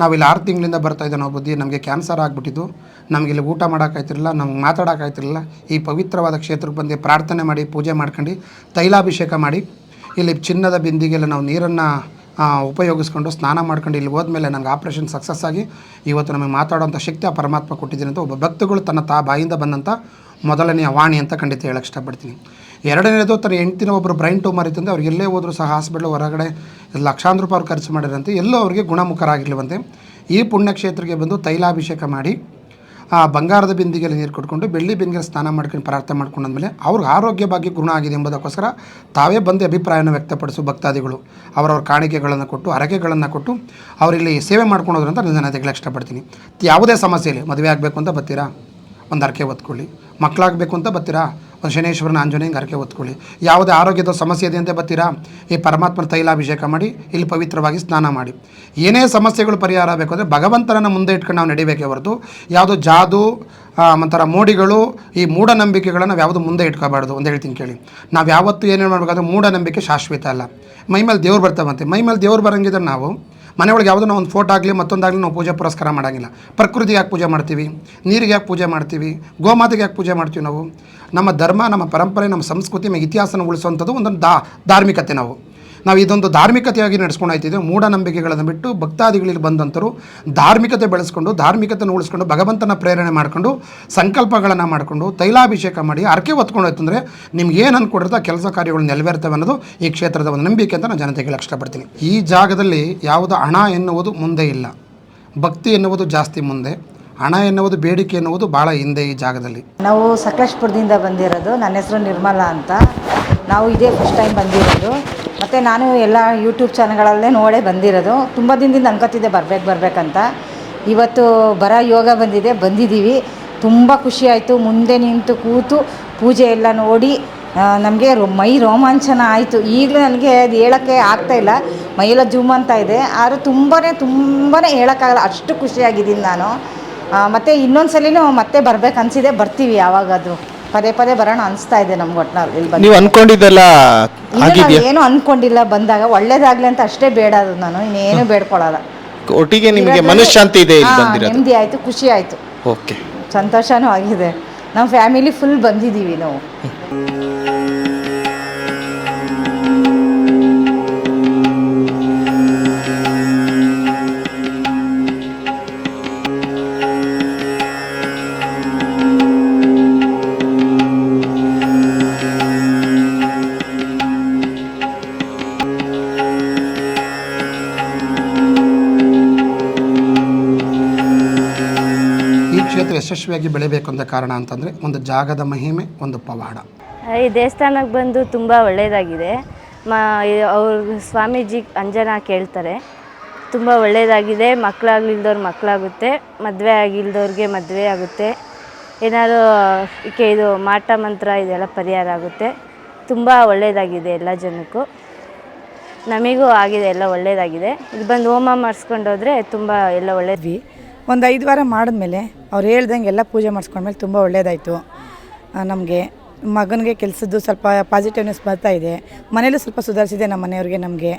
ನಾವಿಲ್ಲಿ ಆರು ತಿಂಗಳಿಂದ ಬರ್ತಾ ಇದ್ದೆ ನಾವು ಬುದ್ಧಿ, ನಮಗೆ ಕ್ಯಾನ್ಸರ್ ಆಗಿಬಿಟ್ಟಿದ್ದು. ನಮಗೆ ಇಲ್ಲಿ ಊಟ ಮಾಡೋಕ್ಕಾಯ್ತಿರಲಿಲ್ಲ ನಮ್ಗೆ ಮಾತಾಡೋಕ್ಕಾಯ್ತಿರಲಿಲ್ಲ ಈ ಪವಿತ್ರವಾದ ಕ್ಷೇತ್ರಕ್ಕೆ ಬಂದು ಪ್ರಾರ್ಥನೆ ಮಾಡಿ, ಪೂಜೆ ಮಾಡ್ಕೊಂಡು ತೈಲಾಭಿಷೇಕ ಮಾಡಿ, ಇಲ್ಲಿ ಚಿನ್ನದ ಬಿಂದಿಗೆಲ್ಲ ನಾವು ನೀರನ್ನು ಉಪಯೋಗಿಸ್ಕೊಂಡು ಸ್ನಾನ ಮಾಡ್ಕೊಂಡು ಇಲ್ಲಿ ಹೋದ್ಮೇಲೆ ನನಗೆ ಆಪ್ರೇಷನ್ ಸಕ್ಸಸ್ ಆಗಿ ಇವತ್ತು ನಮಗೆ ಮಾತಾಡೋಂಥ ಶಕ್ತಿ ಆ ಪರಮಾತ್ಮ ಕೊಟ್ಟಿದ್ದೀನಿ ಅಂತ ಒಬ್ಬ ಭಕ್ತಗಳು ತನ್ನ ತಾ ಬಾಯಿಂದ ಬಂದಂಥ ಮೊದಲನೆಯ ವಾಣಿ ಅಂತ ಖಂಡಿತ ಹೇಳಕ್ಕೆ ಇಷ್ಟಪಡ್ತೀನಿ. ಎರಡನೇದು ತನ್ನ ಹೆಂಡ್ತಿನ ಒಬ್ಬರು ಬ್ರೈನ್ ಟ್ಯೂಮರ್ ಇತ್ತಂದರೆ ಅವ್ರಿಗೆ ಎಲ್ಲೇ ಹೋದರೂ ಸಹ ಹಾಸ್ಪಿಟ್ಲ್ ಹೊರಗಡೆ ಲಕ್ಷಾಂತರ ರೂಪಾಯಿ ಅವ್ರು ಖರ್ಚು ಮಾಡಿರಂತೆ ಎಲ್ಲೋ ಅವರಿಗೆ ಗುಣಮುಖರಾಗಿಲ್ಲವಂತೆ ಈ ಪುಣ್ಯಕ್ಷೇತ್ರಕ್ಕೆ ಬಂದು ತೈಲಾಭಿಷೇಕ ಮಾಡಿ, ಆ ಬಂಗಾರದ ಬಿಂದಿಗೆಯಲ್ಲಿ ನೀರು ಕೊಟ್ಕೊಂಡು ಬೆಳ್ಳಿ ಬಿಂದಿಗೆ ಸ್ನಾನ ಮಾಡ್ಕೊಂಡು, ಪ್ರಾರ್ಥನೆ ಮಾಡ್ಕೊಂಡಾದ್ಮೇಲೆ ಅವ್ರಿಗೆ ಆರೋಗ್ಯ ಭಾಗ್ಯ ಗುಣ ಆಗಿದೆ ಎಂಬುದಕ್ಕೋಸ್ಕರ ತಾವೇ ಬಂದು ಅಭಿಪ್ರಾಯನ ವ್ಯಕ್ತಪಡಿಸು ಭಕ್ತಾದಿಗಳು. ಅವರವ್ರ ಕಾಣಿಕೆಗಳನ್ನು ಕೊಟ್ಟು, ಹರಕೆಗಳನ್ನು ಕೊಟ್ಟು, ಅವರಿಲ್ಲಿ ಸೇವೆ ಮಾಡ್ಕೊಳೋದ್ರು ಅಂತ ನಾನು ತೆಗೆಲ್ಲ ಇಷ್ಟಪಡ್ತೀನಿ. ಯಾವುದೇ ಸಮಸ್ಯೆ ಇಲ್ಲಿ ಮದುವೆ ಆಗಬೇಕು ಅಂತ ಬರ್ತೀರಾ? ಒಂದು ಹರಕೆ ಹೊತ್ಕೊಳ್ಳಿ. ಮಕ್ಕಳಾಗಬೇಕು ಅಂತ ಬರ್ತೀರಾ? ಒಂದು ಶನೇಶ್ವರನ ಆಂಜನೇಯಂಗೆ ಹರಕೆ ಹೊತ್ಕೊಳ್ಳಿ. ಯಾವುದೇ ಆರೋಗ್ಯದ ಸಮಸ್ಯೆ ಇದೆ ಅಂತ ಬರ್ತೀರಾ? ಈ ಪರಮಾತ್ಮನ ತೈಲಾಭಿಷೇಕ ಮಾಡಿ, ಇಲ್ಲಿ ಪವಿತ್ರವಾಗಿ ಸ್ನಾನ ಮಾಡಿ. ಏನೇ ಸಮಸ್ಯೆಗಳು ಪರಿಹಾರ ಆಗಬೇಕು ಅಂದರೆ ಭಗವಂತನನ್ನು ಮುಂದೆ ಇಟ್ಕೊಂಡು ನಾವು ನಡಿಬೇಕೇ ಹೊರತು ಯಾವುದೋ ಜಾದು ಒಂಥರ ಮೋಡಿಗಳು, ಈ ಮೂಢನಂಬಿಕೆಗಳನ್ನು ನಾವು ಯಾವುದು ಮುಂದೆ ಇಟ್ಕೋಬಾರ್ದು ಅಂತ ಹೇಳ್ತೀನಿ ಕೇಳಿ. ನಾವು ಯಾವತ್ತೂ ಏನೇನು ಮಾಡಬೇಕಾದ್ರೆ ಮೂಢನಂಬಿಕೆ ಶಾಶ್ವತ ಅಲ್ಲ. ಮೈ ಮೇಲೆ ದೇವ್ರು ಬರ್ತಾವಂತೆ. ಮೈ ಮೇಲೆ ದೇವ್ರು ಬರಂಗಿದ್ರೆ ನಾವು ಮನೆಯೊಳಗೆ ಯಾವುದೋ ಒಂದು ಫೋಟೋ ಆಗಲಿ ಮತ್ತೊಂದಾಗಲಿ ನಾವು ಪೂಜೆ ಪುರಸ್ಕಾರ ಮಾಡೋಂಗಿಲ್ಲ. ಪ್ರಕೃತಿಗೆ ಯಾಕೆ ಪೂಜೆ ಮಾಡ್ತೀವಿ? ನೀರಿಗೆ ಯಾಕೆ ಪೂಜೆ ಮಾಡ್ತೀವಿ? ಗೋಮಾತೆಗೆ ಯಾಕೆ ಪೂಜೆ ಮಾಡ್ತೀವಿ ನಾವು? ನಮ್ಮ ಧರ್ಮ, ನಮ್ಮ ಪರಂಪರೆ, ನಮ್ಮ ಸಂಸ್ಕೃತಿ, ನಮ್ಮ ಇತಿಹಾಸನ ಉಳಿಸುವಂಥದ್ದು ಒಂದೊಂದು ಧಾರ್ಮಿಕತೆ ನಾವು. ನಾವು ಇದೊಂದು ಧಾರ್ಮಿಕತೆಯಾಗಿ ನಡೆಸ್ಕೊಂಡು ಆಯ್ತಿದ್ದೆ ಮೂಢನಂಬಿಕೆಗಳನ್ನು ಬಿಟ್ಟು ಭಕ್ತಾದಿಗಳಲ್ಲಿ ಬಂದಂಥರು ಧಾರ್ಮಿಕತೆ ಬೆಳೆಸ್ಕೊಂಡು ಧಾರ್ಮಿಕತೆಯನ್ನು ಉಳಿಸ್ಕೊಂಡು, ಭಗವಂತನ ಪ್ರೇರಣೆ ಮಾಡಿಕೊಂಡು, ಸಂಕಲ್ಪಗಳನ್ನು ಮಾಡಿಕೊಂಡು, ತೈಲಾಭಿಷೇಕ ಮಾಡಿ ಅರ್ಕೆ ಹೊತ್ಕೊಂಡು ಹೋಯ್ತು ಅಂದರೆ ನಿಮ್ಗೆ ಏನು ಅನ್ಕೊಂಡಿರ್ತಾ ಕೆಲಸ ಕಾರ್ಯಗಳು ನೆರವೇರ್ತವೆ ಅನ್ನೋದು ಈ ಕ್ಷೇತ್ರದ ಒಂದು ನಂಬಿಕೆ ಅಂತ ನಾನು ಜನತೆಗೆ ಇಷ್ಟಪಡ್ತೀನಿ. ಈ ಜಾಗದಲ್ಲಿ ಯಾವುದು ಹಣ ಎನ್ನುವುದು ಮುಂದೆ ಇಲ್ಲ. ಭಕ್ತಿ ಎನ್ನುವುದು ಜಾಸ್ತಿ ಮುಂದೆ. ಹಣ ಎನ್ನುವುದು ಬೇಡಿಕೆ ಎನ್ನುವುದು ಭಾಳ ಹಿಂದೆ ಈ ಜಾಗದಲ್ಲಿ. ನಾವು ಸಕಲೇಶ್ಪುರದಿಂದ ಬಂದಿರೋದು. ನನ್ನ ಹೆಸರು ನಿರ್ಮಲಾ ಅಂತ. ನಾವು ಇದೇ ಫಸ್ಟ್ ಟೈಮ್ ಬಂದಿರೋದು. ಮತ್ತು ನಾನು ಎಲ್ಲ ಯೂಟ್ಯೂಬ್ ಚಾನಲ್ಗಳಲ್ಲೇ ನೋಡೇ ಬಂದಿರೋದು. ತುಂಬ ದಿನದಿಂದ ಅನ್ಕೋತಿದ್ದೆ ಬರ್ಬೇಕು, ಬರಬೇಕಂತ. ಇವತ್ತು ಬರ ಯೋಗ ಬಂದಿದೆ, ಬಂದಿದ್ದೀವಿ. ತುಂಬ ಖುಷಿಯಾಯಿತು ಮುಂದೆ ನಿಂತು ಕೂತು ಪೂಜೆ ಎಲ್ಲ ನೋಡಿ ನಮಗೆ ಮೈ ರೋಮಾಂಚನ ಆಯಿತು. ಈಗಲೂ ನನಗೆ ಅದು ಹೇಳೋಕ್ಕೆ ಆಗ್ತಾಯಿಲ್ಲ ಮೈಯೆಲ್ಲ ಜೂಮ್ ಅಂತ ಇದೆ. ಆದರೂ ತುಂಬಾ ತುಂಬಾ ಹೇಳೋಕ್ಕಾಗಲ್ಲ. ಅಷ್ಟು ಖುಷಿಯಾಗಿದ್ದೀನಿ ನಾನು. ಮತ್ತು ಇನ್ನೊಂದು ಸಲಿನೂ ಮತ್ತೆ ಬರ್ಬೇಕು ಅನ್ಸಿದೆ. ಬರ್ತೀವಿ ಯಾವಾಗಾದರೂ. ಪದೇ ಪದೇ ಬರೋಣ ಅನಿಸ್ತಾ ಇದೆ ನಮ್ಗೆ ಒಟ್ಟಿನಲ್ಲಿ ನೀವು ಅನ್ಕೊಂಡಿದ್ದೆಲ್ಲ ಆಗಿದೆಯಾ? ಏನು ಅನ್ಕೊಂಡಿಲ್ಲ ಬಂದಾಗ ಒಳ್ಳೇದಾಗ್ಲಿ ಅಂತ ಅಷ್ಟೇ ಬೇಡ ಅದು ನಾನು ಇನ್ನೇನು ಬೇಡ್ಕೊಳಲ್ಲ ಒಟ್ಟಿಗೆ ನಿಮಗೆ ಮನಶಾಂತಿ ಮನಃಶಾಂತಿ ಇದೆ ಇಲ್ಲಿ ಹಾ, ಬಂದಿರೋದು. ನೆಮ್ಮದಿ ಆಯ್ತು ಖುಷಿ ಆಯ್ತು. ಓಕೆ. ಸಂತೋಷನೂ ಆಗಿದೆ. ನಮ್ಮ ಫ್ಯಾಮಿಲಿ ಫುಲ್ ಬಂದಿದ್ದೀವಿ ನಾವು. ಯಶಸ್ವಿಯಾಗಿ ಬೆಳಿಬೇಕು ಅಂತ ಕಾರಣ ಅಂತಂದರೆ ಒಂದು ಜಾಗದ ಮಹಿಮೆ, ಒಂದು ಪವಾಡ. ಈ ದೇವಸ್ಥಾನಕ್ಕೆ ಬಂದು ತುಂಬ ಒಳ್ಳೆಯದಾಗಿದೆ ಮ ಅವ್ರ ಸ್ವಾಮೀಜಿ ಅಂಜನಾ ಕೇಳ್ತಾರೆ. ತುಂಬ ಒಳ್ಳೆಯದಾಗಿದೆ ಮಕ್ಕಳಾಗಿಲ್ದವ್ರ ಮಕ್ಕಳಾಗುತ್ತೆ. ಮದುವೆ ಆಗಿಲ್ದವ್ರಿಗೆ ಮದುವೆ ಆಗುತ್ತೆ. ಏನಾದರೂ ಈಕೆ ಇದು ಮಾಟ ಮಂತ್ರ ಇದೆಲ್ಲ ಪರಿಹಾರ ಆಗುತ್ತೆ. ತುಂಬ ಒಳ್ಳೆಯದಾಗಿದೆ ಎಲ್ಲ ಜನಕ್ಕೂ. ನಮಗೂ ಆಗಿದೆ, ಎಲ್ಲ ಒಳ್ಳೆಯದಾಗಿದೆ ಇಲ್ಲಿ ಬಂದು ಹೋಮ ಮಾಡಿಸ್ಕೊಂಡೋದ್ರೆ ತುಂಬ ಎಲ್ಲ ಒಳ್ಳೆ ಇದ್ವಿ ಒಂದು ಐದು ವಾರ ಮಾಡಿದ್ಮೇಲೆ ಅವ್ರು ಹೇಳ್ದಂಗೆ ಎಲ್ಲ ಪೂಜೆ ಮಾಡಿಸ್ಕೊಂಡ್ಮೇಲೆ ತುಂಬ ಒಳ್ಳೆಯದಾಯಿತು ನಮಗೆ ಮಗನಿಗೆ ಕೆಲಸದ್ದು ಸ್ವಲ್ಪ ಪಾಸಿಟಿವ್ನೆಸ್ ಬರ್ತಾ ಇದೆ. ಮನೇಲೂ ಸ್ವಲ್ಪ ಸುಧಾರಿಸಿದೆ ನಮ್ಮ ಮನೆಯವ್ರಿಗೆ ನಮಗೆ.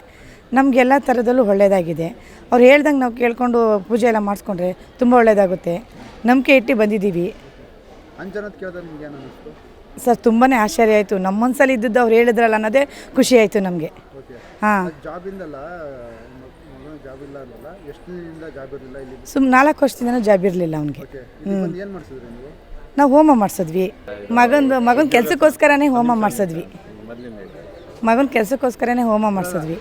ನಮಗೆ ಎಲ್ಲ ಥರದಲ್ಲೂ ಒಳ್ಳೆಯದಾಗಿದೆ ಅವ್ರು ಹೇಳ್ದಂಗೆ ನಾವು ಕೇಳಿಕೊಂಡು ಪೂಜೆ ಎಲ್ಲ ಮಾಡಿಸ್ಕೊಂಡ್ರೆ ತುಂಬ ಒಳ್ಳೆಯದಾಗುತ್ತೆ ನಂಬಿಕೆ ಇಟ್ಟು ಬಂದಿದ್ದೀವಿ. ಸರ್ ತುಂಬಾ ಆಶ್ಚರ್ಯ ಆಯಿತು. ನಮ್ಮ ಸಲ ಇದ್ದದ್ದು ಅವ್ರು ಹೇಳಿದ್ರಲ್ಲ ಅನ್ನೋದೇ ಖುಷಿ ಆಯಿತು ನಮಗೆ. ಹಾಂ. ಸುಮ್ ನಾಲ್ಕು ವರ್ಷದಿಂದ ಜಾಬ್ ಇರಲಿಲ್ಲ ಅವನಿಗೆ. ನಾವು? ಹೋಮ ಮಾಡಿಸಿದ್ವಿ. ಮಗಂದು ಮಗನ ಕೆಲಸಕ್ಕೋಸ್ಕರನೇ ಹೋಮ ಮಾಡಿಸಿದ್ವಿ. ಮಗನ ಕೆಲಸಕ್ಕೋಸ್ಕರನೇ ಹೋಮ ಮಾಡಿಸಿದ್ವಿ.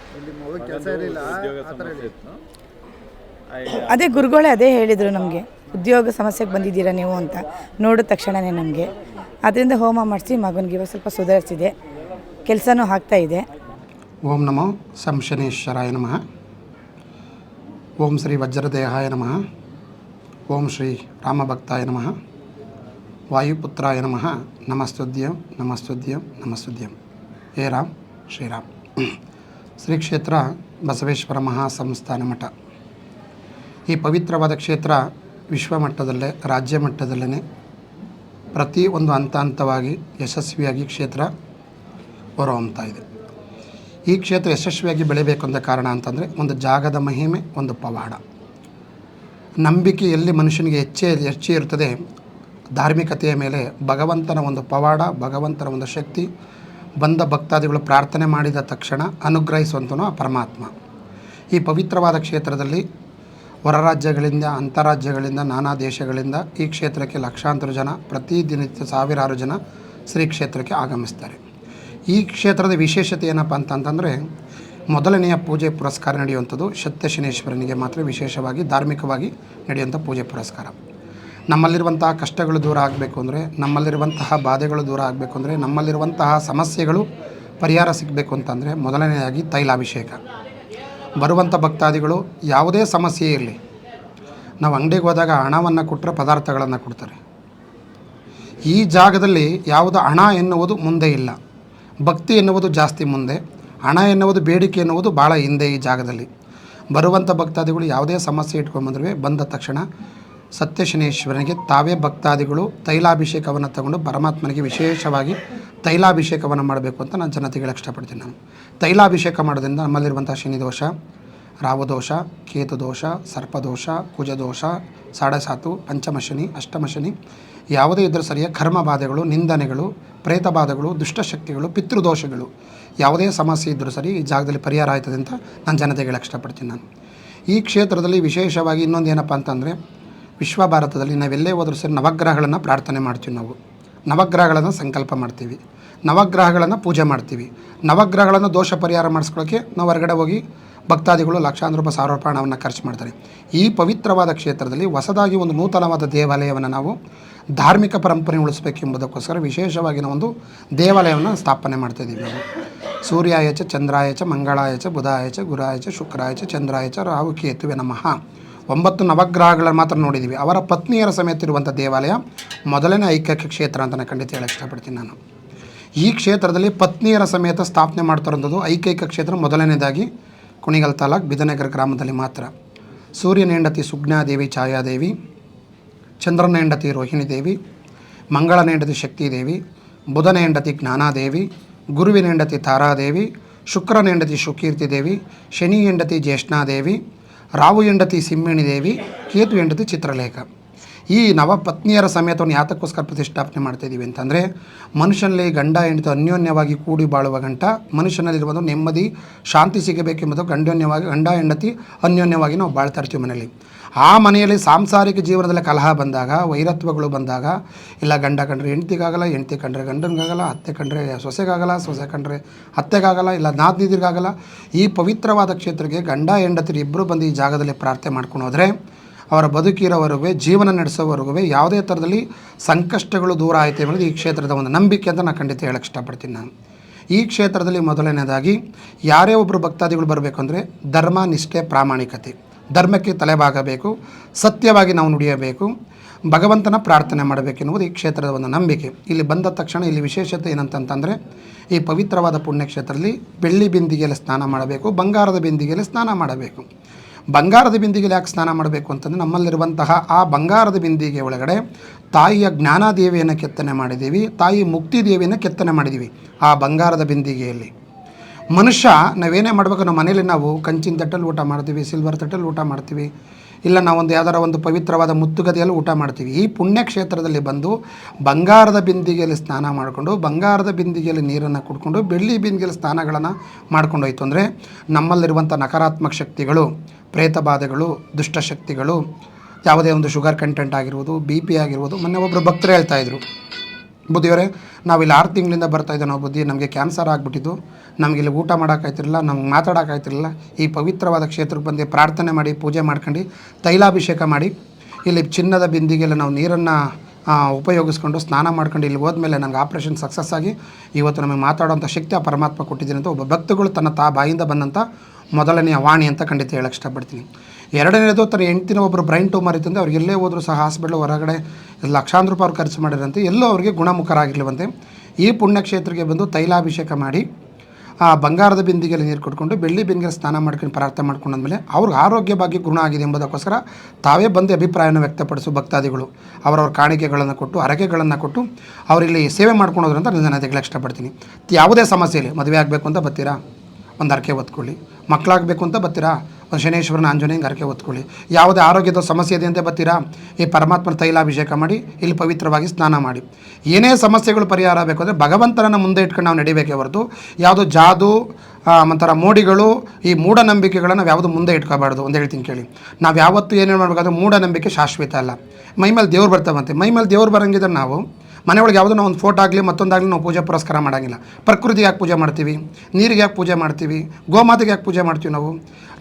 ಅದೇ ಗುರುಗಳೇ ಅದೇ ಹೇಳಿದರು ನಮಗೆ ಉದ್ಯೋಗ ಸಮಸ್ಯೆಗೆ ಬಂದಿದ್ದೀರಾ ನೀವು ಅಂತ ನೋಡಿದ ತಕ್ಷಣವೇ ನಮಗೆ. ಅದರಿಂದ ಹೋಮ ಮಾಡಿಸಿ ಮಗನಿಗೆ ಇವಾಗ ಸ್ವಲ್ಪ ಸುಧಾರಿಸಿದೆ. ಕೆಲಸನೂ ಆಗ್ತಾ ಇದೆ. ಓಂ ನಮೋ ಸಂಶನೇಶ್ವರಾಯ ನಮಃ. ಓಂ ಶ್ರೀ ವಜ್ರದೇಹಾಯ ನಮಃ. ಓಂ ಶ್ರೀ ರಾಮಭಕ್ತಾಯ ನಮಃ. ವಾಯುಪುತ್ರಾಯ ನಮಃ. ನಮಸ್ತುದ್ಯಂ ನಮಸ್ತುದ್ಯಂ ನಮಸ್ತುದ್ಯಂ. ಹೇ ರಾಮ್ ಶ್ರೀರಾಮ್ ಶ್ರೀ ಕ್ಷೇತ್ರ ಬಸವೇಶ್ವರ ಮಹಾಸಂಸ್ಥಾನ ಮಠ. ಈ ಪವಿತ್ರವಾದ ಕ್ಷೇತ್ರ ವಿಶ್ವಮಟ್ಟದಲ್ಲೇ, ರಾಜ್ಯ ಮಟ್ಟದಲ್ಲೇ ಪ್ರತಿ ಒಂದು ಹಂತ ಹಂತವಾಗಿ ಯಶಸ್ವಿಯಾಗಿ ಕ್ಷೇತ್ರ ಹೊರಹೊಮ್ತಾ ಇದೆ. ಈ ಕ್ಷೇತ್ರ ಯಶಸ್ವಿಯಾಗಿ ಬೆಳಿಬೇಕು ಅಂತ ಕಾರಣ ಅಂತಂದರೆ ಒಂದು ಜಾಗದ ಮಹಿಮೆ, ಒಂದು ಪವಾಡ. ನಂಬಿಕೆ ಎಲ್ಲಿ ಮನುಷ್ಯನಿಗೆ ಹೆಚ್ಚೇ, ಹೆಚ್ಚಿ ಇರ್ತದೆ, ಧಾರ್ಮಿಕತೆಯ ಮೇಲೆ ಭಗವಂತನ ಒಂದು ಪವಾಡ, ಭಗವಂತನ ಒಂದು ಶಕ್ತಿ, ಬಂದ ಭಕ್ತಾದಿಗಳು ಪ್ರಾರ್ಥನೆ ಮಾಡಿದ ತಕ್ಷಣ ಅನುಗ್ರಹಿಸುವಂತನೂ ಆ ಪರಮಾತ್ಮ. ಈ ಪವಿತ್ರವಾದ ಕ್ಷೇತ್ರದಲ್ಲಿ ಹೊರ ರಾಜ್ಯಗಳಿಂದ ಅಂತಾರಾಜ್ಯಗಳಿಂದ, ನಾನಾ ದೇಶಗಳಿಂದ ಈ ಕ್ಷೇತ್ರಕ್ಕೆ ಲಕ್ಷಾಂತರ ಜನ ಪ್ರತಿದಿನಿತ್ಯ ಸಾವಿರಾರು ಜನ ಶ್ರೀ ಕ್ಷೇತ್ರಕ್ಕೆ ಆಗಮಿಸ್ತಾರೆ. ಈ ಕ್ಷೇತ್ರದ ವಿಶೇಷತೆ ಏನಪ್ಪ ಅಂತಂತಂದರೆ ಮೊದಲನೆಯ ಪೂಜೆ ಪುರಸ್ಕಾರ ನಡೆಯುವಂಥದ್ದು ಸತ್ಯಶನೇಶ್ವರನಿಗೆ ಮಾತ್ರ ವಿಶೇಷವಾಗಿ ಧಾರ್ಮಿಕವಾಗಿ ನಡೆಯುವಂಥ ಪೂಜೆ ಪುರಸ್ಕಾರ. ನಮ್ಮಲ್ಲಿರುವಂತಹ ಕಷ್ಟಗಳು ದೂರ ಆಗಬೇಕು ಅಂದರೆ, ನಮ್ಮಲ್ಲಿರುವಂತಹ ಬಾಧೆಗಳು ದೂರ ಆಗಬೇಕು ಅಂದರೆ, ನಮ್ಮಲ್ಲಿರುವಂತಹ ಸಮಸ್ಯೆಗಳು ಪರಿಹಾರ ಸಿಗಬೇಕು ಅಂತಂದರೆ ಮೊದಲನೆಯದಾಗಿ ತೈಲಾಭಿಷೇಕ. ಬರುವಂಥ ಭಕ್ತಾದಿಗಳು ಯಾವುದೇ ಸಮಸ್ಯೆ ಇರಲಿ, ನಾವು ಅಂಗಡಿಗೆ ಹೋದಾಗ ಹಣವನ್ನು ಕೊಟ್ಟರೆ ಪದಾರ್ಥಗಳನ್ನು ಕೊಡ್ತಾರೆ. ಈ ಜಾಗದಲ್ಲಿ ಯಾವುದು ಹಣ ಎನ್ನುವುದು ಮುಂದೆ ಇಲ್ಲ. ಭಕ್ತಿ ಎನ್ನುವುದು ಜಾಸ್ತಿ ಮುಂದೆ, ಹಣ ಎನ್ನುವುದು ಬೇಡಿಕೆ ಎನ್ನುವುದು ಭಾಳ ಹಿಂದೆ ಈ ಜಾಗದಲ್ಲಿ. ಬರುವಂಥ ಭಕ್ತಾದಿಗಳು ಯಾವುದೇ ಸಮಸ್ಯೆ ಇಟ್ಕೊಂಬಂದ್ರೆ ಬಂದ ತಕ್ಷಣ ಸತ್ಯಶನೇಶ್ವರನಿಗೆ ತಾವೇ ಭಕ್ತಾದಿಗಳು ತೈಲಾಭಿಷೇಕವನ್ನು ತಗೊಂಡು ಪರಮಾತ್ಮನಿಗೆ ವಿಶೇಷವಾಗಿ ತೈಲಾಭಿಷೇಕವನ್ನು ಮಾಡಬೇಕು ಅಂತ ನಾನು ಜನತೆಗೆ ಇಷ್ಟಪಡ್ತೀನಿ ನಾನು. ತೈಲಾಭಿಷೇಕ ಮಾಡೋದ್ರಿಂದ ನಮ್ಮಲ್ಲಿರುವಂಥ ಶನಿದೋಷ ರಾಹುದೋಷ ಕೇತುದೋಷ, ಸರ್ಪದೋಷ, ಕುಜದೋಷ, ಸಾಡಸಾತು, ಪಂಚಮಶನಿ, ಅಷ್ಟಮಶನಿ, ಯಾವುದೇ ಇದ್ದರೂ ಸರಿಯ ಕರ್ಮ ಬಾಧೆಗಳು ನಿಂದನೆಗಳು ಪ್ರೇತ ಬಾಧೆಗಳು ದುಷ್ಟಶಕ್ತಿಗಳು, ಪಿತೃದೋಷಗಳು, ಯಾವುದೇ ಸಮಸ್ಯೆ ಇದ್ದರೂ ಸರಿ ಈ ಜಾಗದಲ್ಲಿ ಪರಿಹಾರ ಆಯ್ತದೆ ಅಂತ ನಾನು ಜನತೆಗೆ ಇಷ್ಟಪಡ್ತೀನಿ ನಾನು. ಈ ಕ್ಷೇತ್ರದಲ್ಲಿ ವಿಶೇಷವಾಗಿ ಇನ್ನೊಂದು ಏನಪ್ಪ ಅಂತಂದರೆ ವಿಶ್ವ ಭಾರತದಲ್ಲಿ ನಾವೆಲ್ಲೇ ಹೋದರೂ ಸರಿ ನವಗ್ರಹಗಳನ್ನು ಪ್ರಾರ್ಥನೆ ಮಾಡ್ತೀವಿ ನಾವು. ನವಗ್ರಹಗಳನ್ನು ಸಂಕಲ್ಪ ಮಾಡ್ತೀವಿ. ನವಗ್ರಹಗಳನ್ನು ಪೂಜೆ ಮಾಡ್ತೀವಿ. ನವಗ್ರಹಗಳನ್ನು ದೋಷ ಪರಿಹಾರ ಮಾಡಿಸ್ಕೊಳ್ಳೋಕ್ಕೆ ನಾವು ಹೊರಗಡೆ ಹೋಗಿ ಭಕ್ತಾದಿಗಳು ಲಕ್ಷಾಂತರ ರೂಪಾಯಿ ಸಾವಿರ ರೂಪಾಯಿ ಹಣವನ್ನು ಖರ್ಚು ಮಾಡ್ತಾರೆ. ಈ ಪವಿತ್ರವಾದ ಕ್ಷೇತ್ರದಲ್ಲಿ ಹೊಸದಾಗಿ ಒಂದು ನೂತನವಾದ ದೇವಾಲಯವನ್ನು ನಾವು ಧಾರ್ಮಿಕ ಪರಂಪರೆ ಉಳಿಸಬೇಕೆಂಬುದಕ್ಕೋಸ್ಕರ ವಿಶೇಷವಾಗಿ ನಾವು ಒಂದು ದೇವಾಲಯವನ್ನು ಸ್ಥಾಪನೆ ಮಾಡ್ತಾಯಿದ್ದೀವಿ ನಾವು. ಸೂರ್ಯಾಯಚ ಚಂದ್ರಾಯಚ ಮಂಗಳಾಯಚ ಬುಧಾಯಚ ಗುರಾಯಚ ಶುಕ್ರಾಯಚ ಚಂದ್ರಾಯಚ ರಾಹು, ಕೇತುವೆ ನಮಃ. ಒಂಬತ್ತು ನವಗ್ರಹಗಳನ್ನು ಮಾತ್ರ ನೋಡಿದ್ದೀವಿ. ಅವರ ಪತ್ನಿಯರ ಸಮೇತ ಇರುವಂಥ ದೇವಾಲಯ ಮೊದಲನೇ ಐಕ್ಯಕ್ಕೆ ಕ್ಷೇತ್ರ ಅಂತ ನಾನು ಖಂಡಿತ ಹೇಳಕ್ಕೆ ಇಷ್ಟಪಡ್ತೀನಿ ನಾನು. ಈ ಕ್ಷೇತ್ರದಲ್ಲಿ ಪತ್ನಿಯರ ಸಮೇತ ಸ್ಥಾಪನೆ ಮಾಡ್ತಾರಂಥದ್ದು ಐಕೈಕ ಕ್ಷೇತ್ರ ಮೊದಲನೇದಾಗಿ ಕುಣಿಗಲ್ ತಾಲೂಕ್ ಬಿದನಗರ ಗ್ರಾಮದಲ್ಲಿ ಮಾತ್ರ. ಸೂರ್ಯನ ಹೆಂಡತಿ ಸುಜ್ಞಾದೇವಿ, ಛಾಯಾದೇವಿ, ಚಂದ್ರನ ಹೆಂಡತಿ ರೋಹಿಣಿ ದೇವಿ, ಮಂಗಳನ ಹೆಂಡತಿ ಶಕ್ತಿದೇವಿ ಬುಧನ ಹೆಂಡತಿ ಜ್ಞಾನಾದೇವಿ ಗುರುವಿನ ಹೆಂಡತಿ ತಾರಾದೇವಿ ಶುಕ್ರನ ಹೆಂಡತಿ ಶುಕೀರ್ತಿ ದೇವಿ, ಶನಿ ಹೆಂಡತಿ ಜ್ಯೇಷ್ಠಾದೇವಿ ರಾವು ಹೆಂಡತಿ ಸಿಂಹಿಣಿ ದೇವಿ, ಕೇತು ಹೆಂಡತಿ ಚಿತ್ರಲೇಖ. ಈ ನವಪತ್ನಿಯರ ಸಮೇತವನ್ನು ಯಾತಕ್ಕೋಸ್ಕರ ಪ್ರತಿಷ್ಠಾಪನೆ ಮಾಡ್ತಾ ಇದ್ದೀವಿ ಅಂತಂದರೆ, ಮನುಷ್ಯನಲ್ಲಿ ಗಂಡ, ಹೆಂಡತಿ ಅನ್ಯೋನ್ಯವಾಗಿ ಕೂಡಿ ಬಾಳುವ ಗಂಟ, ಮನುಷ್ಯನಲ್ಲಿರುವುದು ನೆಮ್ಮದಿ, ಶಾಂತಿ ಸಿಗಬೇಕೆಂಬುದು ಗಂಡೋನ್ಯವಾಗಿ, ಗಂಡ, ಹೆಂಡತಿ ಅನ್ಯೋನ್ಯವಾಗಿ ನಾವು ಬಾಳ್ತಾ ಇರ್ತೀವಿ ಮನೆಯಲ್ಲಿ. ಆ ಮನೆಯಲ್ಲಿ ಸಾಂಸಾರಿಕ ಜೀವನದಲ್ಲಿ ಕಲಹ ಬಂದಾಗ, ವೈರತ್ವಗಳು ಬಂದಾಗ, ಇಲ್ಲ ಗಂಡ ಕಂಡ್ರೆ ಹೆಂಡ್ತಿಗಾಗಲ್ಲ, ಹೆಂಡ್ತಿ ಕಂಡ್ರೆ ಗಂಡನಿಗಾಗಲ್ಲ, ಅತ್ತೆ ಕಂಡ್ರೆ ಸೊಸೆಗಾಗಲ್ಲ, ಸೊಸೆ ಕಂಡ್ರೆ ಅತ್ತೆಗಾಗಲ್ಲ, ಇಲ್ಲ ನಾದ್ನಿದಿರ್ಗಾಗಲ್ಲ ಈ ಪವಿತ್ರವಾದ ಕ್ಷೇತ್ರಕ್ಕೆ ಗಂಡ ಹೆಂಡತಿರು ಇಬ್ಬರು ಬಂದು ಈ ಜಾಗದಲ್ಲಿ ಪ್ರಾರ್ಥನೆ ಮಾಡ್ಕೊಂಡು ಹೋದರೆ ಅವರ ಬದುಕಿರೋವರೆಗೂ, ಜೀವನ ನಡೆಸೋವರೆಗೂ ಯಾವುದೇ ಥರದಲ್ಲಿ ಸಂಕಷ್ಟಗಳು ದೂರ ಆಯಿತು ಅನ್ನೋದು ಈ ಕ್ಷೇತ್ರದ ಒಂದು ನಂಬಿಕೆ ಅಂತ ನಾನು ಖಂಡಿತ ಹೇಳಕ್ಕೆ ಇಷ್ಟಪಡ್ತೀನಿ ನಾನು. ಈ ಕ್ಷೇತ್ರದಲ್ಲಿ ಮೊದಲನೇದಾಗಿ, ಯಾರೇ ಒಬ್ಬರು ಭಕ್ತಾದಿಗಳು ಬರಬೇಕು ಅಂದರೆ ಧರ್ಮ, ನಿಷ್ಠೆ, ಪ್ರಾಮಾಣಿಕತೆ. ಧರ್ಮಕ್ಕೆ ತಲೆಬಾಗಬೇಕು, ಸತ್ಯವಾಗಿ ನಾವು ನುಡಿಯಬೇಕು, ಭಗವಂತನ ಪ್ರಾರ್ಥನೆ ಮಾಡಬೇಕೆನ್ನುವುದು ಈ ಕ್ಷೇತ್ರದ ಒಂದು ನಂಬಿಕೆ. ಇಲ್ಲಿ ಬಂದ ತಕ್ಷಣ ಇಲ್ಲಿ ವಿಶೇಷತೆ ಏನಂತಂತಂದರೆ, ಈ ಪವಿತ್ರವಾದ ಪುಣ್ಯಕ್ಷೇತ್ರದಲ್ಲಿ ಬೆಳ್ಳಿ ಬಿಂದಿಗೆಯಲ್ಲಿ ಸ್ನಾನ ಮಾಡಬೇಕು, ಬಂಗಾರದ ಬಿಂದಿಗೆಯಲ್ಲಿ ಸ್ನಾನ ಮಾಡಬೇಕು. ಬಂಗಾರದ ಬಿಂದಿಗೆಲಿ ಯಾಕೆ ಸ್ನಾನ ಮಾಡಬೇಕು ಅಂತಂದರೆ ನಮ್ಮಲ್ಲಿರುವಂತಹ ಆ ಬಂಗಾರದ ಬಿಂದಿಗೆ ಒಳಗಡೆ ತಾಯಿಯ ಜ್ಞಾನಾದೇವಿಯನ್ನು ಕೆತ್ತನೆ ಮಾಡಿದ್ದೀವಿ, ತಾಯಿ ಮುಕ್ತಿ ದೇವಿಯನ್ನು ಕೆತ್ತನೆ ಮಾಡಿದ್ದೀವಿ ಆ ಬಂಗಾರದ ಬಿಂದಿಗೆಯಲ್ಲಿ. ಮನುಷ್ಯ ನಾವೇನೇ ಮಾಡಬೇಕು, ನಮ್ಮ ಮನೇಲಿ ನಾವು ಕಂಚಿನ ತಟ್ಟಲ್ಲಿ ಊಟ ಮಾಡ್ತೀವಿ ಸಿಲ್ವರ್ ತಟ್ಟಲ್ಲಿ ಊಟ ಮಾಡ್ತೀವಿ ಇಲ್ಲ ನಾವೊಂದು ಯಾವ್ದಾರ ಒಂದು ಪವಿತ್ರವಾದ ಮುತ್ತುಗದೆಯಲ್ಲಿ ಊಟ ಮಾಡ್ತೀವಿ. ಈ ಪುಣ್ಯಕ್ಷೇತ್ರದಲ್ಲಿ ಬಂದು ಬಂಗಾರದ ಬಿಂದಿಗೆಯಲ್ಲಿ ಸ್ನಾನ ಮಾಡಿಕೊಂಡು, ಬಂಗಾರದ ಬಿಂದಿಗೆಯಲ್ಲಿ ನೀರನ್ನು ಕುಡ್ಕೊಂಡು, ಬೆಳ್ಳಿ ಬಿಂದಿಗೆಯಲ್ಲಿ ಸ್ನಾನಗಳನ್ನು ಮಾಡ್ಕೊಂಡು ಹೋಯ್ತು ಅಂದರೆ ನಮ್ಮಲ್ಲಿರುವಂಥ ನಕಾರಾತ್ಮಕ ಶಕ್ತಿಗಳು, ಪ್ರೇತ ಬಾಧೆಗಳು ದುಷ್ಟಶಕ್ತಿಗಳು ಯಾವುದೇ ಒಂದು ಶುಗರ್ ಕಂಟೆಂಟ್ ಆಗಿರ್ಬೋದು, ಬಿ ಪಿ ಆಗಿರ್ಬೋದು, ಮೊನ್ನೆ ಒಬ್ಬರು ಭಕ್ತರು ಹೇಳ್ತಾ ಇದ್ರು. ಬುದ್ಧಿಯವರೇ, ನಾವಿಲ್ಲಿ ಆರು ತಿಂಗಳಿಂದ ಬರ್ತಾ ಇದ್ದೀವಿ. ನಾವು ಬುದ್ಧಿ, ನಮಗೆ ಕ್ಯಾನ್ಸರ್ ಆಗಿಬಿಟ್ಟಿದ್ದು. ಇಲ್ಲಿ ಊಟ ಮಾಡೋಕ್ಕಾಯ್ತಿರಲಿಲ್ಲ ನಮ್ಗೆ ಮಾತಾಡೋಕ್ಕಾಯ್ತಿರಲಿಲ್ಲ ಈ ಪವಿತ್ರವಾದ ಕ್ಷೇತ್ರಕ್ಕೆ ಬಂದು ಪ್ರಾರ್ಥನೆ ಮಾಡಿ, ಪೂಜೆ ಮಾಡ್ಕೊಂಡು ತೈಲಾಭಿಷೇಕ ಮಾಡಿ, ಇಲ್ಲಿ ಚಿನ್ನದ ಬಿಂದಿಗೆಲ್ಲ ನಾವು ನೀರನ್ನು ಉಪಯೋಗಿಸ್ಕೊಂಡು ಸ್ನಾನ ಮಾಡ್ಕೊಂಡು ಇಲ್ಲಿ ಹೋದ್ಮೇಲೆ ನನಗೆ ಆಪ್ರೇಷನ್ ಸಕ್ಸಸ್ ಆಗಿ ಇವತ್ತು ನಮಗೆ ಮಾತಾಡೋಂಥ ಶಕ್ತಿ ಆ ಪರಮಾತ್ಮ ಕೊಟ್ಟಿದ್ದೀನಿ ಅಂತ ಒಬ್ಬ ಭಕ್ತಗಳು ತನ್ನ ತಾ ಬಾಯಿಂದ ಬಂದಂಥ ಮೊದಲನೆಯ ವಾಣಿ ಅಂತ ಖಂಡಿತ ಹೇಳಕ್ಕೆ ಇಷ್ಟಪಡ್ತೀನಿ. ಎರಡನೇದು ತನ್ನ ಹೆಂಡ್ತಿನ ಒಬ್ಬರು ಬ್ರೈನ್ ಟ್ಯೂಮರ್ ಇತ್ತಂದರೆ ಅವ್ರಿಗೆ ಎಲ್ಲೇ ಹೋದರೂ ಸಹ ಹಾಸ್ಪಿಟ್ಲ್ ಹೊರಗಡೆ ಲಕ್ಷಾಂತರ ರೂಪಾಯಿ ಅವ್ರು ಖರ್ಚು ಮಾಡಿರಂತೆ ಎಲ್ಲೋ ಅವರಿಗೆ ಗುಣಮುಖರಾಗಿರ್ಲಿವಂತೆ. ಈ ಪುಣ್ಯಕ್ಷೇತ್ರಕ್ಕೆ ಬಂದು ತೈಲಾಭಿಷೇಕ ಮಾಡಿ, ಆ ಬಂಗಾರದ ಬಿಂದಿಗೆಯಲ್ಲಿ ನೀರು ಕೊಟ್ಕೊಂಡು ಬೆಳ್ಳಿ ಬಿಂದಿಗೆ ಸ್ನಾನ ಮಾಡ್ಕೊಂಡು ಪ್ರಾರ್ಥನೆ ಮಾಡ್ಕೊಂಡಾದ್ಮೇಲೆ ಅವ್ರಿಗೆ ಆರೋಗ್ಯ ಭಾಗ್ಯ ಗುಣ ಆಗಿದೆ ಎಂಬುದಕ್ಕೋಸ್ಕರ ತಾವೇ ಬಂದು ಅಭಿಪ್ರಾಯವನ್ನು ವ್ಯಕ್ತಪಡಿಸು ಭಕ್ತಾದಿಗಳು. ಅವರವ್ರ ಕಾಣಿಕೆಗಳನ್ನು ಕೊಟ್ಟು ಹರಕೆಗಳನ್ನು ಕೊಟ್ಟು, ಅವರಿಲ್ಲಿ ಸೇವೆ ಮಾಡ್ಕೊಳೋದ್ರಿಂದ ನಾನು ಅದಕ್ಕೆ ಇಷ್ಟಪಡ್ತೀನಿ. ಯಾವುದೇ ಸಮಸ್ಯೆ ಇಲ್ಲಿ ಮದುವೆ ಆಗಬೇಕು ಅಂತ ಬರ್ತೀರಾ? ಒಂದು ಹರಕೆ ಒತ್ಕೊಳ್ಳಿ ಮಕ್ಕಳಾಗಬೇಕು ಅಂತ ಬರ್ತೀರಾ? ಶನೇಶ್ವರನ ಆಂಜನೇಯಂಗೆ ಹರಕೆ ಹೊತ್ಕೊಳ್ಳಿ. ಯಾವುದೇ ಆರೋಗ್ಯದ ಸಮಸ್ಯೆ ಇದೆ ಅಂತ ಬರ್ತೀರಾ? ಈ ಪರಮಾತ್ಮನ ತೈಲಾಭಿಷೇಕ ಮಾಡಿ, ಇಲ್ಲಿ ಪವಿತ್ರವಾಗಿ ಸ್ನಾನ ಮಾಡಿ. ಏನೇ ಸಮಸ್ಯೆಗಳು ಪರಿಹಾರ ಆಗಬೇಕು ಅಂದರೆ ಭಗವಂತನನ್ನು ಮುಂದೆ ಇಟ್ಕೊಂಡು ನಾವು ನಡಿಬೇಕೇ ಹೊರತು, ಯಾವುದು ಜಾದು ಒಂಥರ ಮೋಡಿಗಳು, ಈ ಮೂಢನಂಬಿಕೆಗಳನ್ನು ಯಾವುದು ಮುಂದೆ ಇಟ್ಕೋಬಾರ್ದು ಅಂತ ಹೇಳ್ತೀನಿ ಕೇಳಿ. ನಾವು ಯಾವತ್ತೂ ಏನೇನು ಮಾಡಬೇಕಾದ್ರೆ ಮೂಢನಂಬಿಕೆ ಶಾಶ್ವತ ಅಲ್ಲ. ಮೈಮೇಲೆ ದೇವ್ರು ಬರ್ತಾವಂತೆ. ಮೈಮೇಲೆ ದೇವ್ರು ಬರೋಂಗಿದ್ರೆ ನಾವು ಮನೆಯೊಳಗೆ ಯಾವುದೋ ಒಂದು ಫೋಟೋ ಆಗಲಿ, ಮತ್ತೊಂದಾಗಲಿ ನಾವು ಪೂಜೆ ಪುರಸ್ಕಾರ ಮಾಡೋಂಗಿಲ್ಲ. ಪ್ರಕೃತಿಗೆ ಯಾಕೆ ಪೂಜೆ ಮಾಡ್ತೀವಿ? ನೀರಿಗೆ ಯಾಕೆ ಪೂಜೆ ಮಾಡ್ತೀವಿ? ಗೋಮಾತೆಗೆ ಯಾಕೆ ಪೂಜೆ ಮಾಡ್ತೀವಿ ನಾವು?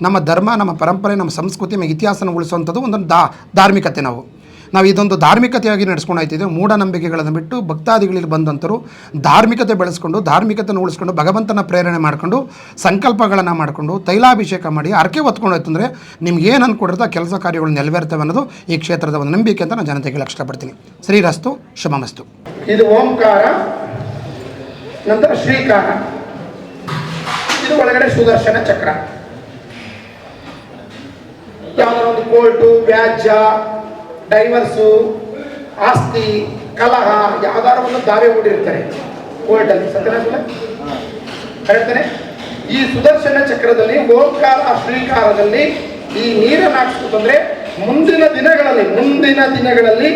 ನಮ್ಮ ಧರ್ಮ, ನಮ್ಮ ಪರಂಪರೆ, ನಮ್ಮ ಸಂಸ್ಕೃತಿ, ನಮ್ಮ ಇತಿಹಾಸನ ಉಳಿಸುವಂಥದ್ದು ಒಂದೊಂದು ಧಾರ್ಮಿಕತೆ ನಾವು. ನಾವು ಇದೊಂದು ಧಾರ್ಮಿಕತೆಯಾಗಿ ನಡೆಸ್ಕೊಂಡು ಹೋಗ್ತಿದ್ದೇವೆ ಮೂಢನಂಬಿಕೆಗಳನ್ನು ಬಿಟ್ಟು ಭಕ್ತಾದಿಗಳಲ್ಲಿ ಬಂದಂಥರು ಧಾರ್ಮಿಕತೆ ಬೆಳೆಸ್ಕೊಂಡು ಧಾರ್ಮಿಕತೆಯನ್ನು ಉಳಿಸ್ಕೊಂಡು, ಭಗವಂತನ ಪ್ರೇರಣೆ ಮಾಡಿಕೊಂಡು, ಸಂಕಲ್ಪಗಳನ್ನು ಮಾಡಿಕೊಂಡು, ತೈಲಾಭಿಷೇಕ ಮಾಡಿ ಅರ್ಕೆ ಹೊತ್ಕೊಂಡು ಹೋಯ್ತು ಅಂದರೆ ನಿಮ್ಗೆ ಏನು ಅನ್ಕೊಂಡಿರ್ತೋ ಆ ಕೆಲಸ ಕಾರ್ಯಗಳು ನೆರವೇರ್ತವೆ ಅನ್ನೋದು ಈ ಕ್ಷೇತ್ರದ ಒಂದು ನಂಬಿಕೆ ಅಂತ ನಾನು ಜನತೆಗೆ ಪಡ್ತೀನಿ ಇಷ್ಟಪಡ್ತೀನಿ ಶ್ರೀರಸ್ತು ಶುಭಮಸ್ತು. ಇದು ಓಂಕಾರ, ನಂತರ ಶ್ರೀಕಾರ. ಇದು ಒಳಗಡೆ ಸುದರ್ಶನ ಚಕ್ರ. ಯಾವ್ದಾರ ಒಂದು ಕೋರ್ಟು ವ್ಯಾಜ್ಯ ಡೈವರ್ಸು, ಆಸ್ತಿ, ಕಲಹ ಯಾವ್ದಾರು ಒಂದು ದಾವೆ ಹೂಡಿರ್ತಾರೆ ಕೋರ್ಟಲ್ಲಿ ಸತ್ಯನಾಶನ ಹೇಳ್ತಾನೆ. ಈ ಸುದರ್ಶನ ಚಕ್ರದಲ್ಲಿ ಓಂಕಾರ ಶ್ರೀಕಾರದಲ್ಲಿ ಈ ನೀರನ್ನು ಹಾಕ್ಸ್ಬೇಕಂದ್ರೆ ಮುಂದಿನ ದಿನಗಳಲ್ಲಿ ಮುಂದಿನ ದಿನಗಳಲ್ಲಿ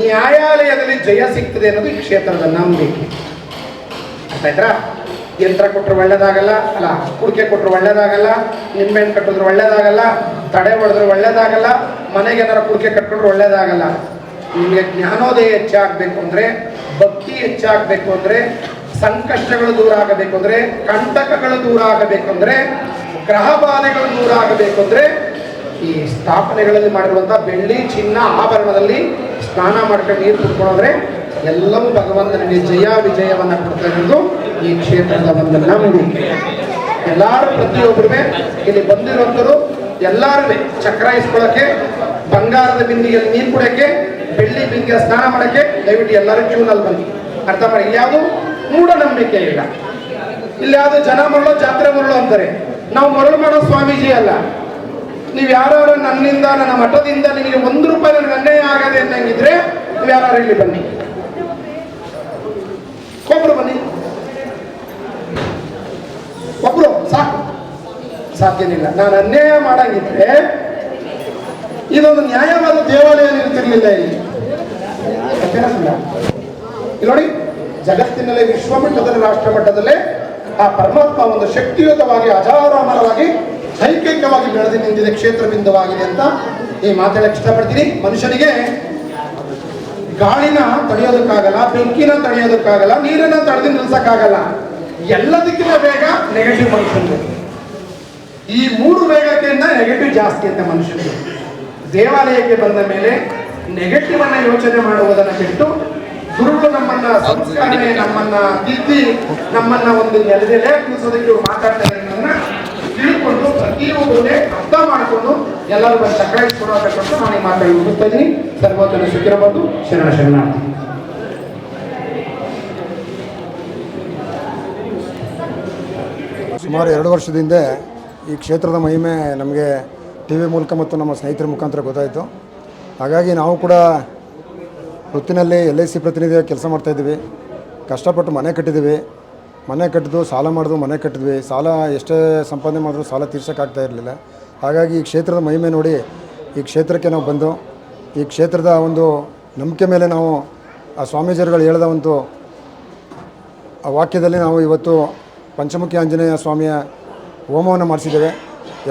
ನ್ಯಾಯಾಲಯದಲ್ಲಿ ಜಯ ಸಿಗ್ತದೆ ಅನ್ನೋದು ಈ ಕ್ಷೇತ್ರದ ನಂಬಿಕೆ. ಅರ್ಥ ಯಂತ್ರ ಕೊಟ್ಟರು ಒಳ್ಳೇದಾಗಲ್ಲ, ಅಲ್ಲ, ಕುಡಿಕೆ ಕೊಟ್ಟರು ಒಳ್ಳೇದಾಗಲ್ಲ, ನಿಂಬೆಹಣ್ಣು ಕಟ್ಟಿದ್ರು ಒಳ್ಳೇದಾಗಲ್ಲ, ತಡೆ ಹೊಡೆದ್ರು ಒಳ್ಳೇದಾಗಲ್ಲ ಮನೆಗೆ ಏನಾರ ಕುಡಿಕೆ ಕಟ್ಕೊಂಡ್ರೆ ಒಳ್ಳೇದಾಗಲ್ಲ. ನಿಮಗೆ ಜ್ಞಾನೋದಯ ಹೆಚ್ಚಾಗಬೇಕು ಅಂದರೆ, ಭಕ್ತಿ ಹೆಚ್ಚಾಗಬೇಕು ಅಂದರೆ, ಸಂಕಷ್ಟಗಳು ದೂರ ಆಗಬೇಕು ಅಂದರೆ, ಕಂಟಕಗಳು ದೂರ ಆಗಬೇಕು ಅಂದರೆ, ಗ್ರಹ ಬಾಧೆಗಳು ದೂರ ಆಗಬೇಕು ಅಂದರೆ, ಈ ಸ್ಥಾಪನೆಗಳಲ್ಲಿ ಮಾಡಿರುವಂಥ ಬೆಳ್ಳಿ ಚಿನ್ನ ಆಭರಣದಲ್ಲಿ ಸ್ನಾನ ಮಾಡ್ಕೊಂಡು ನೀರು ಕುಡ್ಕೊಂಡ್ರೆ ಎಲ್ಲವೂ ಭಗವಂತನಿಗೆ ಜಯ ವಿಜಯವನ್ನು ಕೊಡ್ತಾ ಇರೋದು ಈ ಕ್ಷೇತ್ರದ ಒಂದು ನಂಬಿಕೆ ಎಲ್ಲರೂ ಪ್ರತಿಯೊಬ್ಬರೂ ಇಲ್ಲಿ ಬಂದಿರುವಂಥರು ಎಲ್ಲರೂ ಚಕ್ರ ಬಂಗಾರದ ಬಿಂದಿಗೆಯಲ್ಲಿ ನೀರು ಕುಡಿಯೋಕ್ಕೆ, ಬೆಳ್ಳಿ ಬಿಂದಿಗೆ ಸ್ನಾನ ಮಾಡೋಕ್ಕೆ ದಯವಿಟ್ಟು ಎಲ್ಲರೂ ಕ್ಯೂನಲ್ಲಿ ಬನ್ನಿ. ಅರ್ಥ ಮಾಡಿ ಯಾವುದು ಮೂಢನಂಬಿಕೆ ಇಲ್ಲ. ಇಲ್ಲಿ ಯಾವುದು ಜನ ಮರಳು, ಜಾತ್ರೆ ಮರಳು ಅಂತಾರೆ. ನಾವು ಮರಳು ಮಾಡೋ ಸ್ವಾಮೀಜಿ ಅಲ್ಲ. ನೀವು ಯಾರು ನನ್ನಿಂದ, ನನ್ನ ಮಠದಿಂದ ನಿಮಗೆ ಒಂದು ರೂಪಾಯಿ ನನಗೆ ಅನ್ಯಾಯ ಆಗದೆ ಅನ್ನಂಗಿದ್ರೆ ನೀವು ಯಾರು ಇಲ್ಲಿ ಬನ್ನಿ. ಒಬ್ರು ಬನ್ನಿ. ಒಬ್ರು, ಸಾಕು. ಸಾಧ್ಯನಿಲ್ಲ. ನಾನು ಅನ್ಯಾಯ ಮಾಡಂಗಿದ್ರೆ ಇದೊಂದು ನ್ಯಾಯವಾದ ದೇವಾಲಯ ನಿಂತಿರಲಿಲ್ಲ ಇಲ್ಲಿ. ನೋಡಿ, ಜಗತ್ತಿನಲ್ಲೇ ವಿಶ್ವಮಟ್ಟದಲ್ಲಿ ರಾಷ್ಟ್ರ ಮಟ್ಟದಲ್ಲೇ ಆ ಪರಮಾತ್ಮ ಒಂದು ಶಕ್ತಿಯುತವಾಗಿ, ಅಜಾರಾಮರವಾಗಿ ಐಕ್ಯವಾಗಿ ಬೆಳೆದು ನಿಂತಿದೆ, ಕ್ಷೇತ್ರ ಬಿಂದುವಾಗಿದೆ ಅಂತ ಈ ಮಾತಾಡಕ್ಕೆ ಇಷ್ಟಪಡ್ತೀನಿ ಮನುಷ್ಯನಿಗೆ ಗಾಳಿನ ತಡೆಯೋದಕ್ಕಾಗಲ್ಲ ಬೆಂಕಿನ ತಡೆಯೋದಕ್ಕಾಗಲ್ಲ ನೀರನ್ನ ತಡೆದು ನಿಲ್ಸಕ್ಕಾಗಲ್ಲ. ಎಲ್ಲದಕ್ಕಿಂತ ಬೇಗ ನೆಗೆಟಿವ್ ಮನುಷ್ಯನಿಗೆ ಈ ಮೂರು ವೇಗಕ್ಕಿಂತ ನೆಗೆಟಿವ್ ಜಾಸ್ತಿ ಅಂತ ಮನುಷ್ಯನಿಗೆ. ದೇವಾಲಯಕ್ಕೆ ಬಂದ ಮೇಲೆ ನೆಗೆಟಿವ್ ಅನ್ನ ಯೋಚನೆ ಮಾಡುವುದನ್ನ ಬಿಟ್ಟು ಗುರುಗಳು ನಮ್ಮನ್ನ ಸಂಸ್ಕರಣೆ ನಮ್ಮನ್ನ ತಿದ್ದಿ ನಮ್ಮನ್ನ ಒಂದು ನೆಲೆದೆಲೆ ತಿಳಿಸೋದಕ್ಕೆ ಮಾತಾಡ್ತಾರೆ ಅನ್ನೋದನ್ನ ತಿಳ್ಕೊಂಡು ಪ್ರತಿಯೊಬ್ಬರೇ ಅರ್ಥ ಮಾಡಿಕೊಂಡು ಎಲ್ಲರೂ ಬಂದು ಚಕ್ರಾಯಿಸ್ಕೊಡೋದಕ್ಕೆ ಅಂತ ನಾನು ಮಾತಾಡಿ ಮುಗಿಸ್ತಾ ಇದ್ದೀನಿ. ಸರ್ವೋತ್ತರ ಸುಖಿರಬಹುದು ಶರಣ ಶರಣಾರ್ಥಿ. ಸುಮಾರು ಎರಡು ವರ್ಷದಿಂದ ಈ ಕ್ಷೇತ್ರದ ಮಹಿಮೆ ನಮಗೆ ಟಿ ವಿ ಮೂಲಕ ಮತ್ತು ನಮ್ಮ ಸ್ನೇಹಿತರ ಮುಖಾಂತರ ಗೊತ್ತಾಯಿತು. ಹಾಗಾಗಿ ನಾವು ಕೂಡ ವೃತ್ತಿನಲ್ಲಿ ಎಲ್ ಐ ಸಿ ಪ್ರತಿನಿಧಿಯಾಗಿ ಕೆಲಸ ಮಾಡ್ತಾಯಿದ್ದೀವಿ ಕಷ್ಟಪಟ್ಟು ಮನೆ ಕಟ್ಟಿದ್ದೀವಿ. ಮನೆ ಕಟ್ಟಿದ್ದು, ಸಾಲ ಮಾಡಿದ್ವು ಮನೆ ಕಟ್ಟಿದ್ವಿ. ಸಾಲ ಎಷ್ಟೇ ಸಂಪಾದನೆ ಮಾಡಿದ್ರು ಸಾಲ ತೀರ್ಸೋಕ್ಕಾಗ್ತಾ ಇರಲಿಲ್ಲ. ಹಾಗಾಗಿ ಈ ಕ್ಷೇತ್ರದ ಮಹಿಮೆ ನೋಡಿ ಈ ಕ್ಷೇತ್ರಕ್ಕೆ ನಾವು ಬಂದು, ಈ ಕ್ಷೇತ್ರದ ಒಂದು ನಂಬಿಕೆ ಮೇಲೆ ನಾವು ಆ ಸ್ವಾಮೀಜಿಗಳು ಹೇಳಿದ ಒಂದು ವಾಕ್ಯದಲ್ಲಿ ನಾವು ಇವತ್ತು ಪಂಚಮುಖಿ ಆಂಜನೇಯ ಸ್ವಾಮಿಯ ಹೋಮವನ್ನು ಮಾಡಿಸಿದ್ದೇವೆ.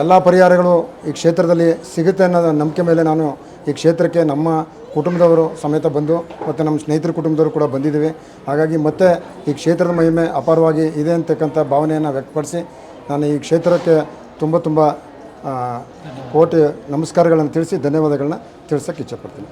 ಎಲ್ಲ ಪರಿಹಾರಗಳು ಈ ಕ್ಷೇತ್ರದಲ್ಲಿ ಸಿಗುತ್ತೆ ಅನ್ನೋದು ನಂಬಿಕೆ ಮೇಲೆ ನಾನು ಈ ಕ್ಷೇತ್ರಕ್ಕೆ ನಮ್ಮ ಕುಟುಂಬದವರು ಸಮೇತ ಬಂದು ಮತ್ತು ನಮ್ಮ ಸ್ನೇಹಿತರ ಕುಟುಂಬದವರು ಕೂಡ ಬಂದಿದ್ದೀವಿ. ಹಾಗಾಗಿ ಮತ್ತೆ ಈ ಕ್ಷೇತ್ರದ ಮಹಿಮೆ ಅಪಾರವಾಗಿ ಇದೆ ಅಂತಕ್ಕಂಥ ಭಾವನೆಯನ್ನು ವ್ಯಕ್ತಪಡಿಸಿ ನಾನು ಈ ಕ್ಷೇತ್ರಕ್ಕೆ ತುಂಬ ತುಂಬ ಕೋಟಿ ನಮಸ್ಕಾರಗಳನ್ನು ತಿಳಿಸಿ ಧನ್ಯವಾದಗಳನ್ನ ತಿಳಿಸೋಕ್ಕೆ ಇಚ್ಛೆಪಡ್ತೀನಿ